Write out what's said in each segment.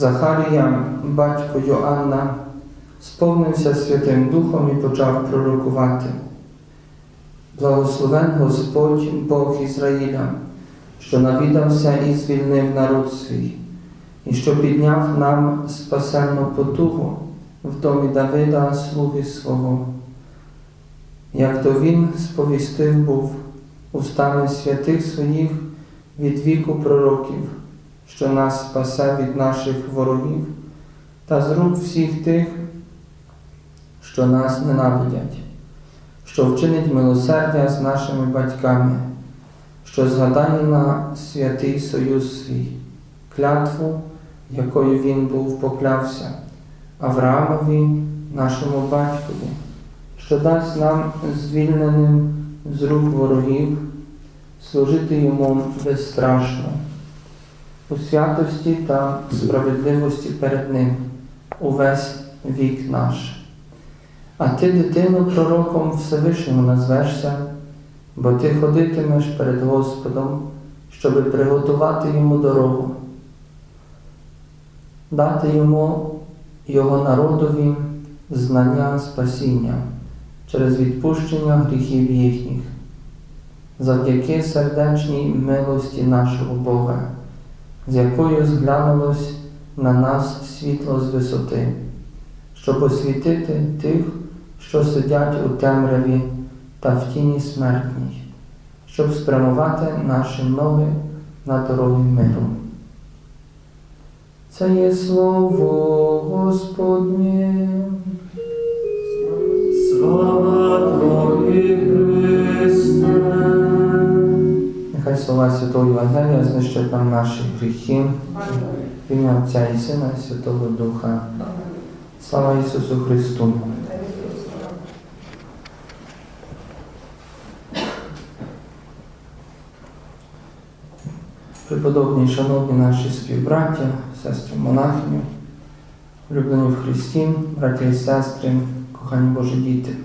Захарія, батько Йоанна, сповнився Святим Духом і почав пророкувати. Благословен Господь Бог Ізраїля, що навідався і звільнив народ свій, і що підняв нам спасенну потугу в домі Давида, слуги свого. Як то він сповістив був устами святих своїх від віку пророків, що нас спасе від наших ворогів та з рук всіх тих, що нас ненавидять, що вчинить милосердя з нашими батьками, що згадає на святий союз свій, клятву, якою він був поклявся, Авраамові, нашому батькові, що дасть нам звільненим з рук ворогів служити йому безстрашно у святості та справедливості перед Ним увесь вік наш. А ти, дитино, пророком Всевишнього назвешся, бо ти ходитимеш перед Господом, щоби приготувати йому дорогу, дати йому його народові знання спасіння через відпущення гріхів їхніх, завдяки сердечній милості нашого Бога з якою зглянулось на нас світло з висоти, щоб освітити тих, що сидять у темряві та в тіні смертній, щоб спрямувати наші ноги на дороги миру. Це є слово Господнє. Слава Тобі, слова Святого Євангелія знищать нам наші гріхи. В ім'я Отця і Сина і Святого Духа. Слава Ісусу Христу! Преподобні, шановні наші співбраття, сестри монахиню, улюблені в Христі, браті і сестри, кохані Божі діти.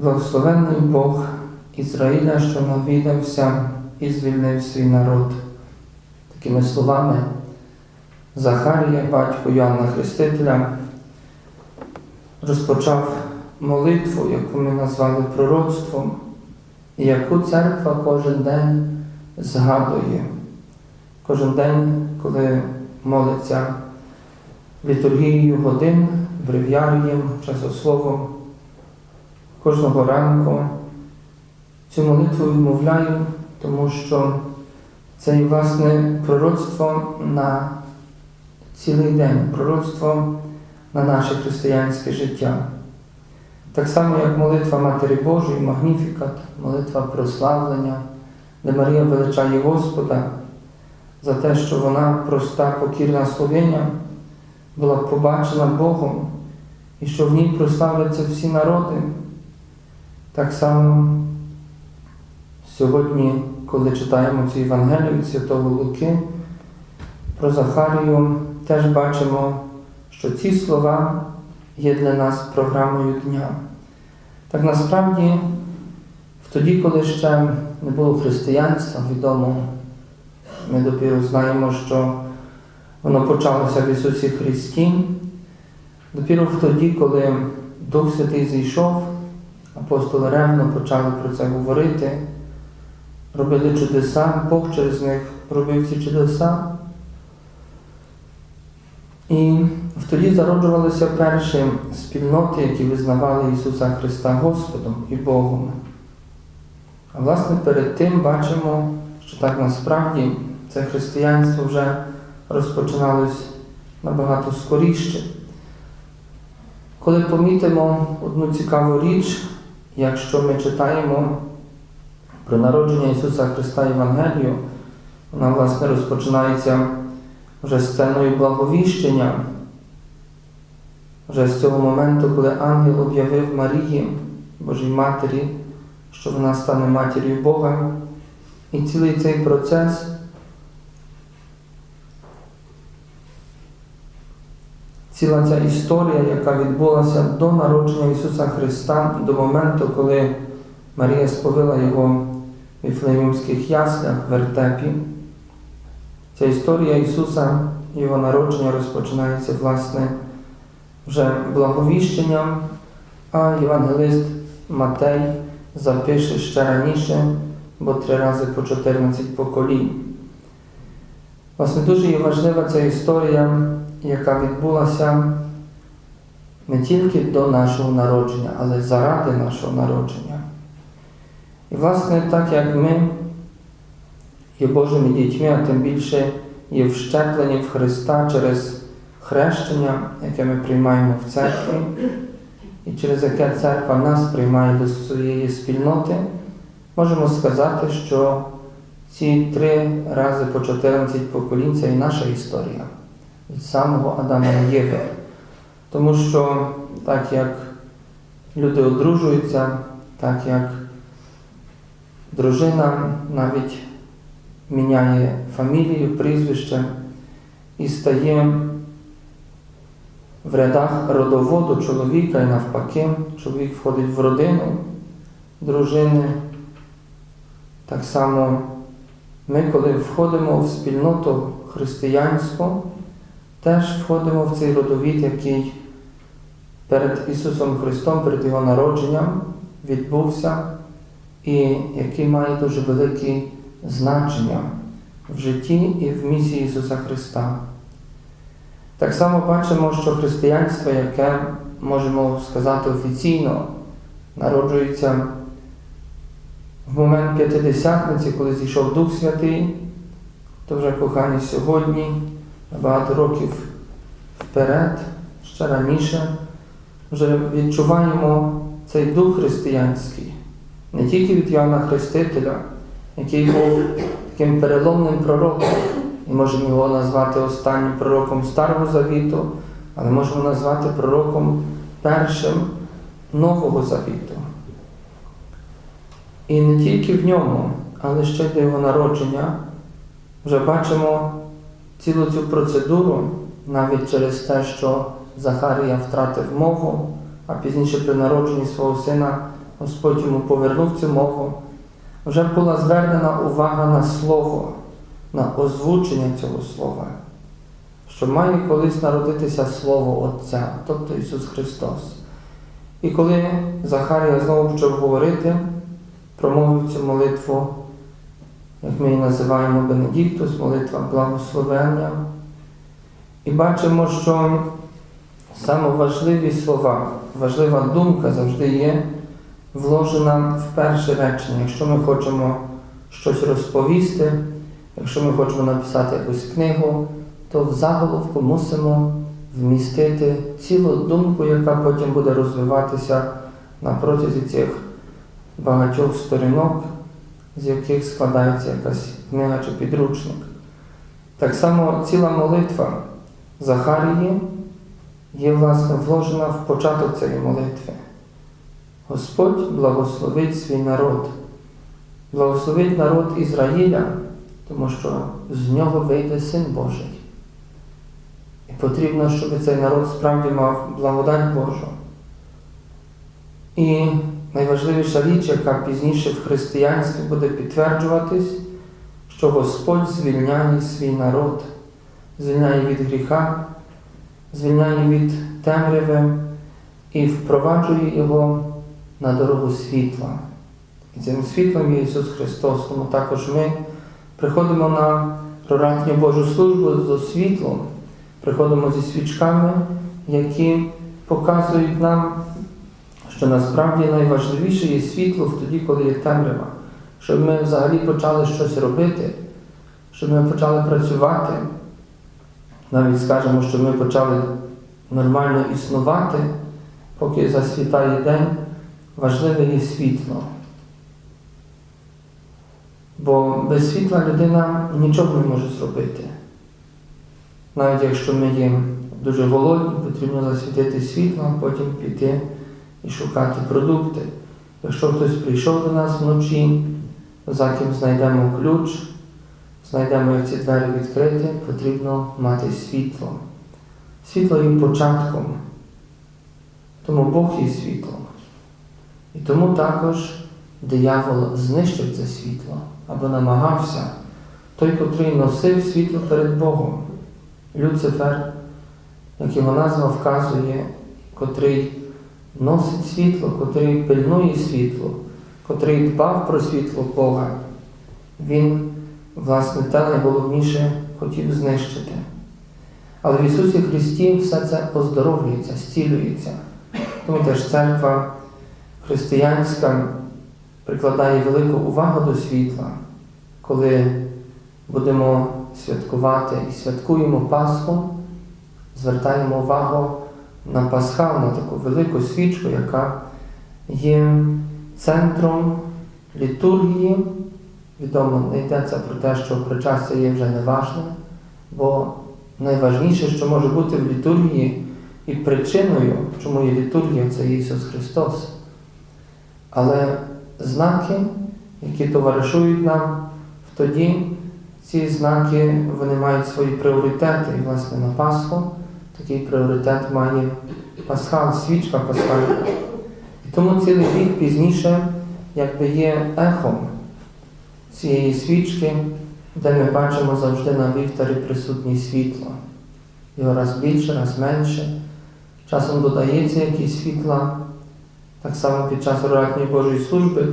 Благословенний Бог Ізраїля, що навідався і звільнив свій народ. Такими словами, Захарія, батько Йоанна Хрестителя, розпочав молитву, яку ми назвали пророцтвом, і яку церква кожен день згадує. Кожен день, коли молиться літургією годин, брев'ярієм, часословом, кожного ранку цю молитву відмовляю, тому що це є власне пророцтво на цілий день, пророцтво на наше християнське життя. Так само, як молитва Матері Божої, Магніфікат, молитва прославлення, де Марія величає Господа за те, що вона проста, покірна словіння, була побачена Богом і що в ній прославляться всі народи. Так само сьогодні, коли читаємо цю Євангелію від Святого Луки про Захарію, теж бачимо, що ці слова є для нас програмою дня. Так насправді, в тоді, коли ще не було християнства, відомо, ми допіру знаємо, що воно почалося в Ісусі Христі, допіру в тоді, коли Дух Святий зійшов, апостоли ревно почали про це говорити, робили чудеса, Бог через них робив ці чудеса. І тоді зароджувалися перші спільноти, які визнавали Ісуса Христа Господом і Богом. А власне перед тим бачимо, що так насправді це християнство вже розпочиналось набагато скоріше. Коли помітимо одну цікаву річ, якщо ми читаємо про народження Ісуса Христа Євангелію, вона власне розпочинається вже сценою благовіщення. вже з цього моменту, коли ангел об'явив Марії, Божій Матері, що вона стане матір'ю Бога. І цілий цей процес ціла ця історія, яка відбулася до народження Ісуса Христа, до моменту, коли Марія сповила Його в Віфлеємських яслях в вертепі. Ця історія Ісуса, Його народження розпочинається, власне, вже благовіщенням, а євангелист Матей запише ще раніше, бо три рази по 14 поколінь. Власне, дуже є важлива ця історія, яка відбулася не тільки до нашого народження, але заради нашого народження. І, власне, так як ми є Божими дітьми, а тим більше є вщеплені в Христа через хрещення, яке ми приймаємо в церкві, і через яке церква нас приймає до своєї спільноти, можемо сказати, що ці три рази по 14 поколінь це і наша історія від самого Адама і Єви. Тому що так як люди одружуються, так як дружина навіть міняє фамілію, прізвище і стає в рядах родоводу чоловіка і навпаки, чоловік входить в родину дружини. Так само ми, коли входимо в спільноту християнську, теж входимо в цей родовід, який перед Ісусом Христом, перед Його народженням відбувся і який має дуже велике значення в житті і в місії Ісуса Христа. Так само бачимо, що християнство, яке можемо сказати офіційно, народжується в момент П'ятидесятниці, коли зійшов Дух Святий, то вже кохані сьогодні, багато років вперед, ще раніше, вже відчуваємо цей дух християнський, не тільки від Йоанна Хрестителя, який був таким переломним пророком, і можемо його назвати останнім пророком Старого Завіту, але можемо назвати пророком першим Нового Завіту. І не тільки в ньому, але ще до його народження вже бачимо цілу цю процедуру, навіть через те, що Захарія втратив мову, а пізніше при народженні свого сина Господь йому повернув цю мову, вже була звернена увага на слово, на озвучення цього слова, що має колись народитися Слово Отця, тобто Ісус Христос. І коли Захарія знову почав говорити, промовив цю молитву, як ми її називаємо Бенедіктус, молитва благословення. І бачимо, що саме слова, важлива думка завжди є вложена в перше речення. Якщо ми хочемо щось розповісти, якщо ми хочемо написати якусь книгу, то в заголовку мусимо вмістити цілу думку, яка потім буде розвиватися на протязі цих багатьох сторінок, з яких складається якась книга чи підручник. Так само ціла молитва Захарії є, власне, вложена в початок цієї молитви. Господь благословить свій народ, благословить народ Ізраїля, тому що з нього вийде Син Божий. І потрібно, щоб цей народ справді мав благодать Божу. І найважливіша річ, яка пізніше в християнстві буде підтверджуватись, що Господь звільняє свій народ, звільняє від гріха, звільняє від темряви і впроваджує його на дорогу світла. І цим світлом є Ісус Христос, тому також ми приходимо на проратню Божу службу з світлом, приходимо зі свічками, які показують нам, що насправді найважливіше є світло тоді, коли є темрява, щоб ми взагалі почали щось робити, щоб ми почали працювати, навіть скажемо, щоб ми почали нормально існувати, поки засвітає день, важливе є світло. Бо без світла людина нічого не може зробити. Навіть якщо ми є дуже голодні, потрібно засвітити світло, а потім піти і шукати продукти. Якщо хтось прийшов до нас вночі, за ким знайдемо ключ, знайдемо, як ці двері відкрити, потрібно мати світло. Світло є початком. Тому Бог є світлом. І тому також диявол знищив це світло або намагався. Той, котрий носив світло перед Богом. Люцифер, як його назва вказує, котрий носить світло, котрий пильнує світло, котрий дбав про світло Бога, він, власне, те найголовніше хотів знищити. Але в Ісусі Христі все це оздоровлюється, зцілюється. Тому теж церква християнська прикладає велику увагу до світла, коли будемо святкувати і святкуємо Пасху, звертаємо увагу на пасхал, на таку велику свічку, яка є центром літургії. Відомо, не йдеться про те, що причастя є вже неважне, бо найважніше, що може бути в літургії, і причиною, чому є літургія, це Ісус Христос. Але знаки, які товаришують нам в тоді, ці знаки вони мають свої пріоритети. І, власне, на Пасху такий пріоритет має Пасхал, свічка Пасхальна. І тому цілий рік пізніше якби є ехом цієї свічки, де ми бачимо завжди на вівтарі присутнє світло. Його раз більше, раз менше. Часом додається якісь світла, так само під час рогатньої Божої служби.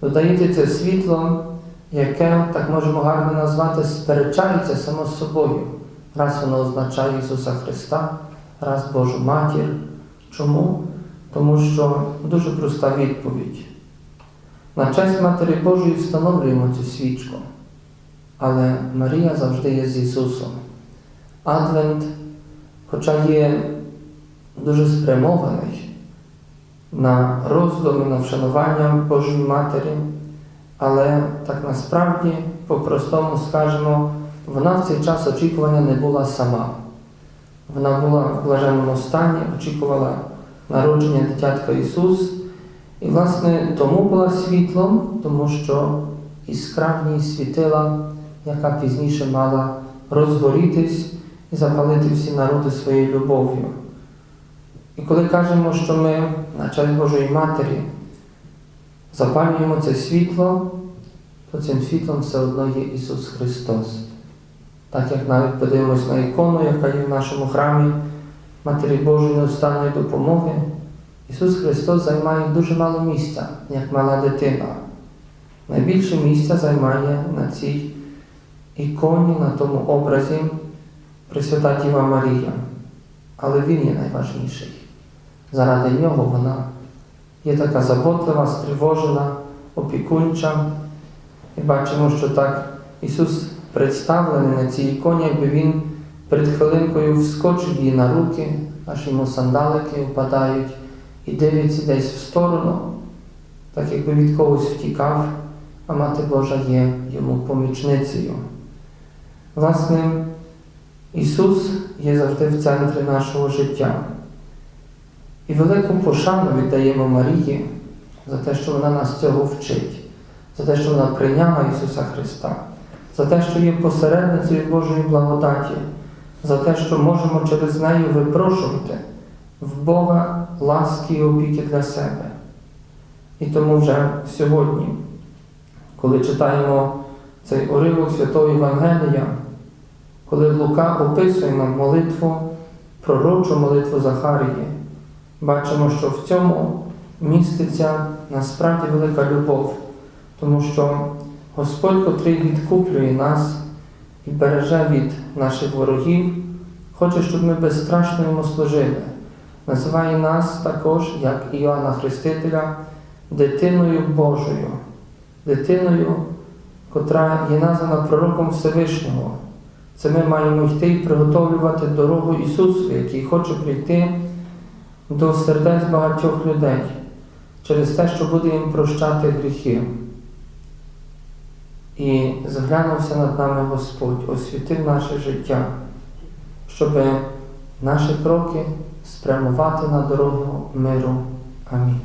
Додається це світло, яке, так можемо гарно назвати, сперечається само з собою. Раз воно означає Ісуса Христа, раз Божу Матір. Чому? Тому що дуже проста відповідь. На честь Матері Божої встановлюємо цю свічку, але Марія завжди є з Ісусом. Адвент, хоча є дуже спрямований на роздуми, на вшанування Божої Матері, але так насправді, по-простому скажемо, вона в цей час очікування не була сама. Вона була в блаженному стані, очікувала народження дитятка Ісус. І, власне, тому була світлом, тому що іскра в ній світила, яка пізніше мала розгорітись і запалити всі народи своєю любов'ю. І коли кажемо, що ми на честь Божої Матері запалюємо це світло, то цим світлом все одно є Ісус Христос. Так як навіть подивимось на ікону, яка є в нашому храмі Матері Божої неостанної допомоги, Ісус Христос займає дуже мало місця, як мала дитина. Найбільше місця займає на цій іконі, на тому образі Пресвята Діва Марія. Але Він є найважніший. Заради нього вона є така заботлива, стривожена, опікунча. І бачимо, що так Ісус представлений на цій іконі, якби Він перед хвилинкою вскочив її на руки, аж йому сандалики впадають і дивиться десь в сторону, так якби від когось втікав, а Мати Божа є йому помічницею. Власне, Ісус є завжди в центрі нашого життя. І велику пошану віддаємо Марії за те, що вона нас цього вчить, за те, що вона прийняла Ісуса Христа, за те, що є посередницею Божої благодаті, за те, що можемо через неї випрошувати в Бога ласки і опіки для себе. І тому вже сьогодні, коли читаємо цей уривок Святого Євангелія, коли Лука описує нам молитву, пророчу молитву Захарії, бачимо, що в цьому міститься насправді велика любов, тому що Господь, котрий відкуплює нас і береже від наших ворогів, хоче, щоб ми безстрашно йому служили. Називає нас також, як Іоанна Хрестителя, дитиною Божою, дитиною, котра є названа пророком Всевишнього. Це ми маємо йти і приготовлювати дорогу Ісусу, який хоче прийти до сердець багатьох людей через те, що буде їм прощати гріхи. І зглянувся над нами Господь, освітив наше життя, щоб наші кроки спрямувати на дорогу миру. Амінь.